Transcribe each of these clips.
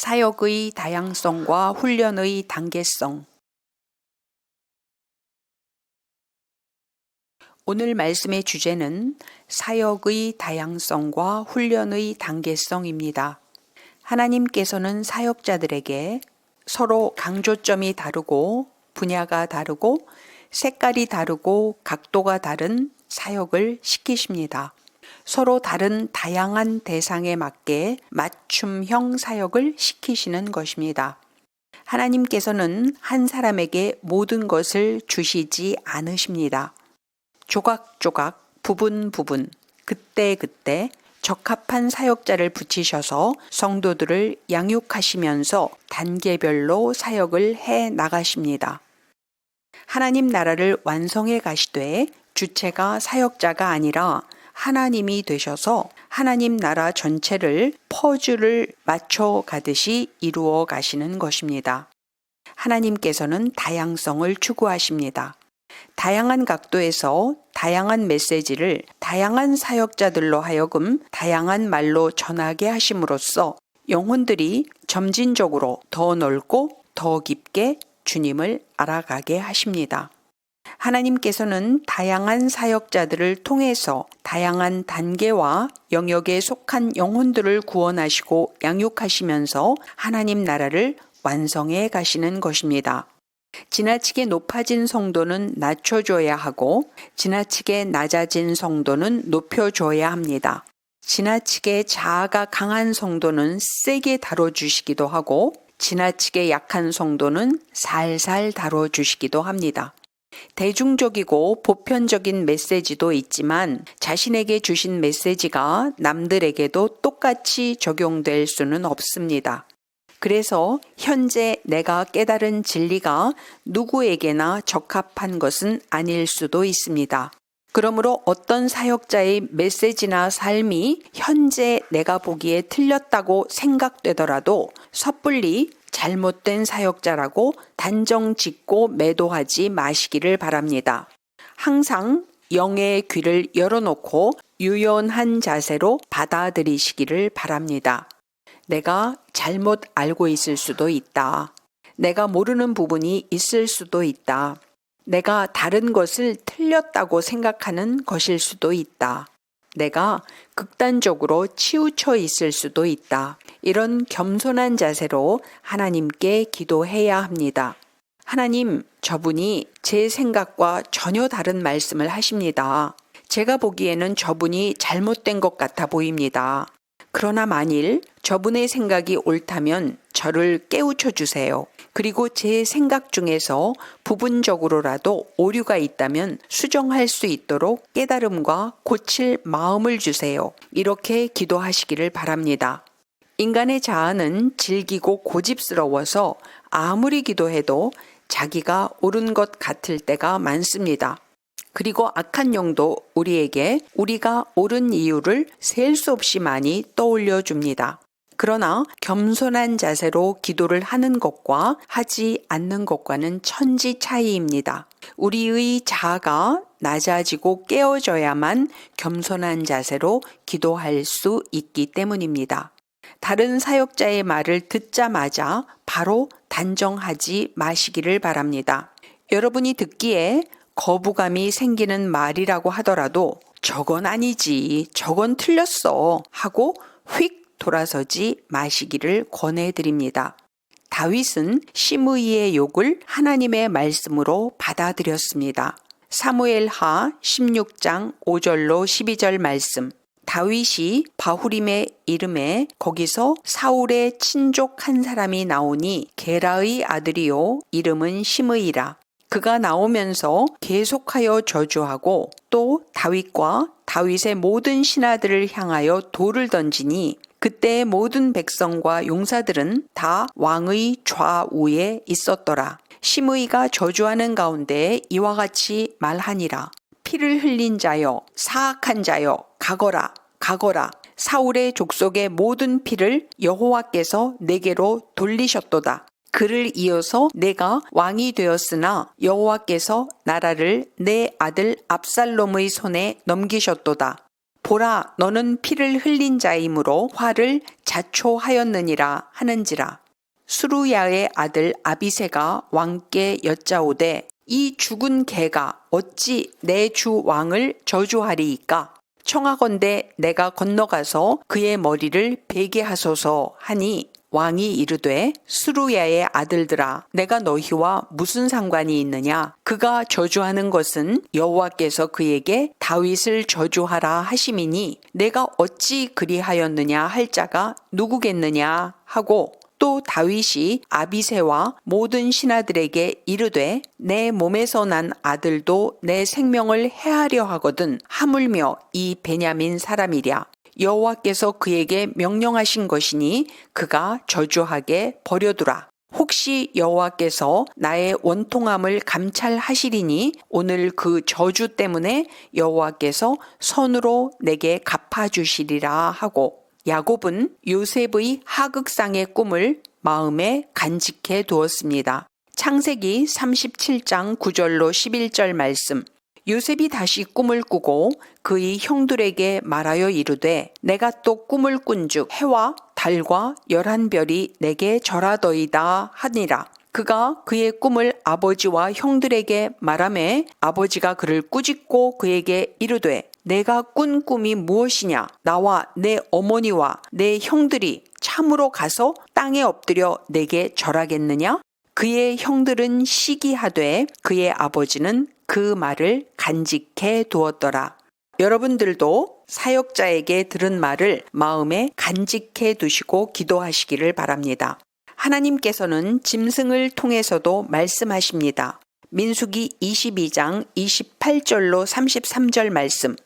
사역의 다양성과 훈련의 단계성 오늘 말씀의 주제는 사역의 다양성과 훈련의 단계성입니다. 하나님께서는 사역자들에게 서로 강조점이 다르고 분야가 다르고 색깔이 다르고 각도가 다른 사역을 시키십니다. 서로 다른 다양한 대상에 맞게 맞춤형 사역을 시키시는 것입니다. 하나님께서는 한 사람에게 모든 것을 주시지 않으십니다. 조각조각, 부분 부분, 그때그때 적합한 사역자를 붙이셔서 성도들을 양육하시면서 단계별로 사역을 해 나가십니다. 하나님 나라를 완성해 가시되 주체가 사역자가 아니라 하나님이 되셔서 하나님 나라 전체를 퍼즐을 맞춰 가듯이 이루어 가시는 것입니다. 하나님께서는 다양성을 추구하십니다. 다양한 각도에서 다양한 메시지를 다양한 사역자들로 하여금 다양한 말로 전하게 하심으로써 영혼들이 점진적으로 더 넓고 더 깊게 주님을 알아가게 하십니다. 하나님께서는 다양한 사역자들을 통해서 다양한 단계와 영역에 속한 영혼들을 구원하시고 양육하시면서 하나님 나라를 완성해 가시는 것입니다. 지나치게 높아진 성도는 낮춰줘야 하고 지나치게 낮아진 성도는 높여줘야 합니다. 지나치게 자아가 강한 성도는 세게 다뤄주시기도 하고 지나치게 약한 성도는 살살 다뤄주시기도 합니다. 대중적이고 보편적인 메시지도 있지만 자신에게 주신 메시지가 남들에게도 똑같이 적용될 수는 없습니다. 그래서 현재 내가 깨달은 진리가 누구에게나 적합한 것은 아닐 수도 있습니다. 그러므로 어떤 사역자의 메시지나 삶이 현재 내가 보기에 틀렸다고 생각되더라도 섣불리 잘못된 사역자라고 단정 짓고 매도하지 마시기를 바랍니다. 항상 영의 귀를 열어놓고 유연한 자세로 받아들이시기를 바랍니다. 내가 잘못 알고 있을 수도 있다. 내가 모르는 부분이 있을 수도 있다. 내가 다른 것을 틀렸다고 생각하는 것일 수도 있다. 내가 극단적으로 치우쳐 있을 수도 있다. 이런 겸손한 자세로 하나님께 기도해야 합니다. 하나님, 저분이 제 생각과 전혀 다른 말씀을 하십니다. 제가 보기에는 저분이 잘못된 것 같아 보입니다. 그러나 만일 저분의 생각이 옳다면 저를 깨우쳐 주세요. 그리고 제 생각 중에서 부분적으로라도 오류가 있다면 수정할 수 있도록 깨달음과 고칠 마음을 주세요. 이렇게 기도하시기를 바랍니다. 인간의 자아는 질기고 고집스러워서 아무리 기도해도 자기가 옳은 것 같을 때가 많습니다. 그리고 악한 영도 우리에게 우리가 옳은 이유를 셀 수 없이 많이 떠올려 줍니다. 그러나 겸손한 자세로 기도를 하는 것과 하지 않는 것과는 천지 차이입니다. 우리의 자아가 낮아지고 깨어져야만 겸손한 자세로 기도할 수 있기 때문입니다. 다른 사역자의 말을 듣자마자 바로 단정하지 마시기를 바랍니다. 여러분이 듣기에 거부감이 생기는 말이라고 하더라도 저건 아니지, 저건 틀렸어 하고 휙 돌아서지 마시기를 권해드립니다. 다윗은 시므이의 욕을 하나님의 말씀으로 받아들였습니다. 사무엘하 16장 5절로 12절 말씀. 다윗이 바후림의 이름에 거기서 사울의 친족 한 사람이 나오니 게라의 아들이요 이름은 시므이라. 그가 나오면서 계속하여 저주하고 또 다윗과 다윗의 모든 신하들을 향하여 돌을 던지니 그때의 모든 백성과 용사들은 다 왕의 좌우에 있었더라. 시므이가 저주하는 가운데 이와 같이 말하니라. 피를 흘린 자여, 사악한 자여, 가거라, 가거라. 사울의 족속의 모든 피를 여호와께서 내게로 돌리셨도다. 그를 이어서 내가 왕이 되었으나 여호와께서 나라를 내 아들 압살롬의 손에 넘기셨도다. 보라 너는 피를 흘린 자이므로 화를 자초하였느니라 하는지라 수루야의 아들 아비세가 왕께 여짜오되 이 죽은 개가 어찌 내 주 왕을 저주하리이까 청하건대 내가 건너가서 그의 머리를 베게 하소서 하니 왕이 이르되 수루야의 아들들아 내가 너희와 무슨 상관이 있느냐? 그가 저주하는 것은 여호와께서 그에게 다윗을 저주하라 하심이니 내가 어찌 그리하였느냐 할 자가 누구겠느냐? 하고 또 다윗이 아비세와 모든 신하들에게 이르되 내 몸에서 난 아들도 내 생명을 해하려 하거든 하물며 이 베냐민 사람이랴 여호와께서 그에게 명령하신 것이니 그가 저주하게 버려두라 혹시 여호와께서 나의 원통함을 감찰하시리니 오늘 그 저주 때문에 여호와께서 선으로 내게 갚아주시리라 하고 야곱은 요셉의 하극상의 꿈을 마음에 간직해 두었습니다. 창세기 37장 9절로 11절 말씀. 요셉이 다시 꿈을 꾸고 그의 형들에게 말하여 이르되 내가 또 꿈을 꾼즉 해와 달과 열한 별이 내게 절하더이다 하니라. 그가 그의 꿈을 아버지와 형들에게 말하매 아버지가 그를 꾸짖고 그에게 이르되 내가 꾼 꿈이 무엇이냐 나와 내 어머니와 내 형들이 참으로 가서 땅에 엎드려 내게 절하겠느냐 그의 형들은 시기하되 그의 아버지는 그 말을 간직해 두었더라. 여러분들도 사역자에게 들은 말을 마음에 간직해 두시고 기도하시기를 바랍니다. 하나님께서는 짐승을 통해서도 말씀하십니다. 민수기 22장 28절로 33절 말씀.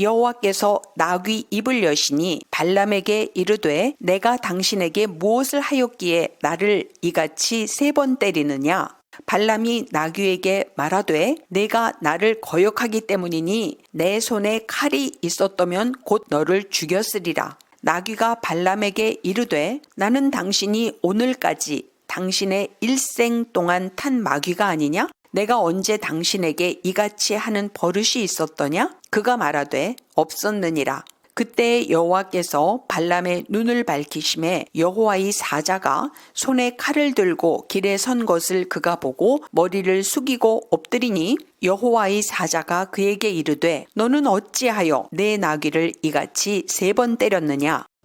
여호와께서 나귀 입을 여시니 발람에게 이르되 내가 당신에게 무엇을 하였기에 나를 이같이 세 번 때리느냐? 발람이 나귀에게 말하되 내가 나를 거역하기 때문이니 내 손에 칼이 있었다면 곧 너를 죽였으리라. 나귀가 발람에게 이르되 나는 당신이 오늘까지 당신의 일생 동안 탄 마귀가 아니냐 내가 언제 당신에게 이같이 하는 버릇이 있었더냐? 그가 말하되 없었느니라. 그때 여호와께서 발람의 눈을 밝히심에 여호와의 사자가 손에 칼을 들고 길에 선 것을 그가 보고 머리를 숙이고 엎드리니 여호와의 사자가 그에게 이르되 너는 어찌하여 내 나귀를 이같이 세 번 때렸느냐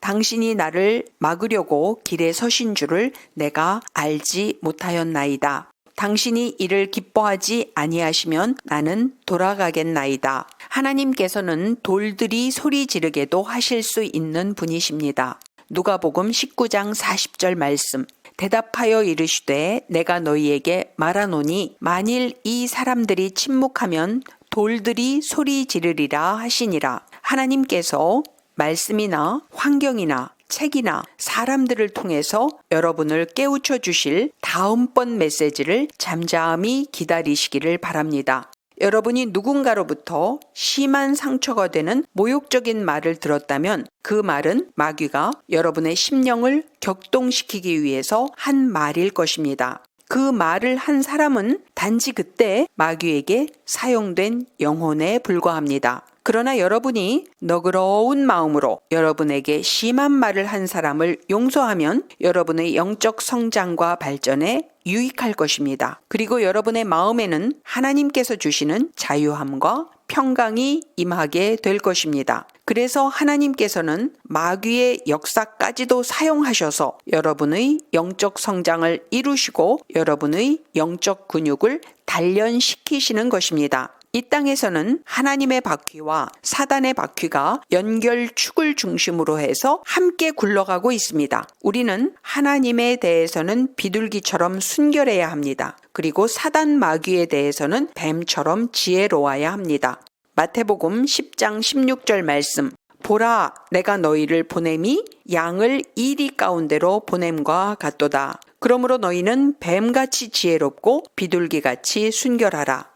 당신이 나를 막으려고 길에 서신 줄을 내가 알지 못하였나이다. 당신이 이를 기뻐하지 아니하시면 나는 돌아가겠나이다. 하나님께서는 돌들이 소리 지르게도 하실 수 있는 분이십니다. 누가복음 19장 40절 말씀. 대답하여 이르시되 내가 너희에게 말하노니 만일 이 사람들이 침묵하면 돌들이 소리 지르리라 하시니라. 하나님께서 말씀이나 환경이나 책이나 사람들을 통해서 여러분을 깨우쳐 주실 다음번 메시지를 잠잠히 기다리시기를 바랍니다. 여러분이 누군가로부터 심한 상처가 되는 모욕적인 말을 들었다면 그 말은 마귀가 여러분의 심령을 격동시키기 위해서 한 말일 것입니다. 그 말을 한 사람은 단지 그때 마귀에게 사용된 영혼에 불과합니다. 그러나 여러분이 너그러운 마음으로 여러분에게 심한 말을 한 사람을 용서하면 여러분의 영적 성장과 발전에 유익할 것입니다. 그리고 여러분의 마음에는 하나님께서 주시는 자유함과 평강이 임하게 될 것입니다. 그래서 하나님께서는 마귀의 역사까지도 사용하셔서 여러분의 영적 성장을 이루시고 여러분의 영적 근육을 단련시키시는 것입니다. 이 땅에서는 하나님의 바퀴와 사단의 바퀴가 연결축을 중심으로 해서 함께 굴러가고 있습니다. 우리는 하나님에 대해서는 비둘기처럼 순결해야 합니다. 그리고 사단 마귀에 대해서는 뱀처럼 지혜로워야 합니다. 마태복음 10장 16절 말씀 보라 내가 너희를 보냄이 양을 이리 가운데로 보냄과 같도다. 그러므로 너희는 뱀같이 지혜롭고 비둘기같이 순결하라.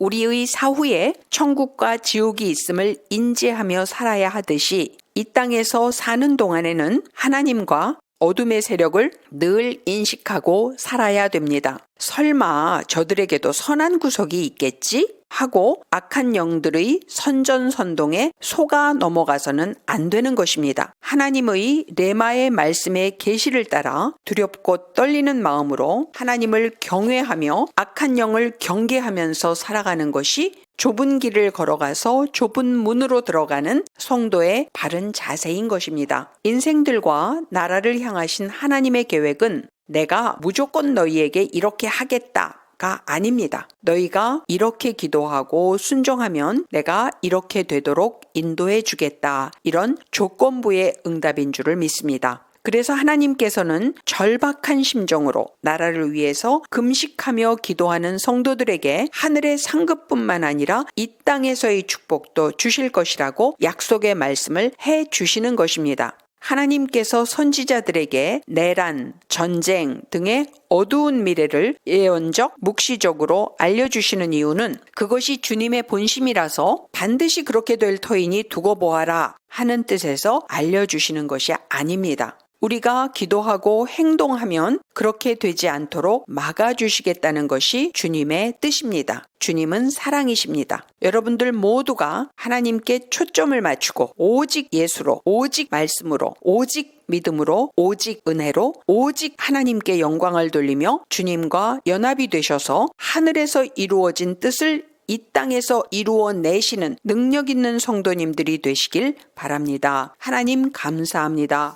우리의 사후에 천국과 지옥이 있음을 인지하며 살아야 하듯이 이 땅에서 사는 동안에는 하나님과 어둠의 세력을 늘 인식하고 살아야 됩니다. 설마 저들에게도 선한 구석이 있겠지? 하고 악한 영들의 선전선동에 속아 넘어가서는 안 되는 것입니다. 하나님의 레마의 말씀의 계시를 따라 두렵고 떨리는 마음으로 하나님을 경외하며 악한 영을 경계하면서 살아가는 것이 좁은 길을 걸어가서 좁은 문으로 들어가는 성도의 바른 자세인 것입니다. 인생들과 나라를 향하신 하나님의 계획은 내가 무조건 너희에게 이렇게 하겠다. 가 아닙니다. 너희가 이렇게 기도하고 순종하면 내가 이렇게 되도록 인도해 주겠다. 이런 조건부의 응답인 줄을 믿습니다. 그래서 하나님께서는 절박한 심정으로 나라를 위해서 금식하며 기도하는 성도들에게 하늘의 상급뿐만 아니라 이 땅에서의 축복도 주실 것이라고 약속의 말씀을 해 주시는 것입니다. 하나님께서 선지자들에게 내란, 전쟁 등의 어두운 미래를 예언적, 묵시적으로 알려주시는 이유는 그것이 주님의 본심이라서 반드시 그렇게 될 터이니 두고 보아라 하는 뜻에서 알려주시는 것이 아닙니다. 우리가 기도하고 행동하면 그렇게 되지 않도록 막아주시겠다는 것이 주님의 뜻입니다. 주님은 사랑이십니다. 여러분들 모두가 하나님께 초점을 맞추고 오직 예수로, 오직 말씀으로, 오직 믿음으로, 오직 은혜로, 오직 하나님께 영광을 돌리며 주님과 연합이 되셔서 하늘에서 이루어진 뜻을 이 땅에서 이루어내시는 능력 있는 성도님들이 되시길 바랍니다. 하나님 감사합니다.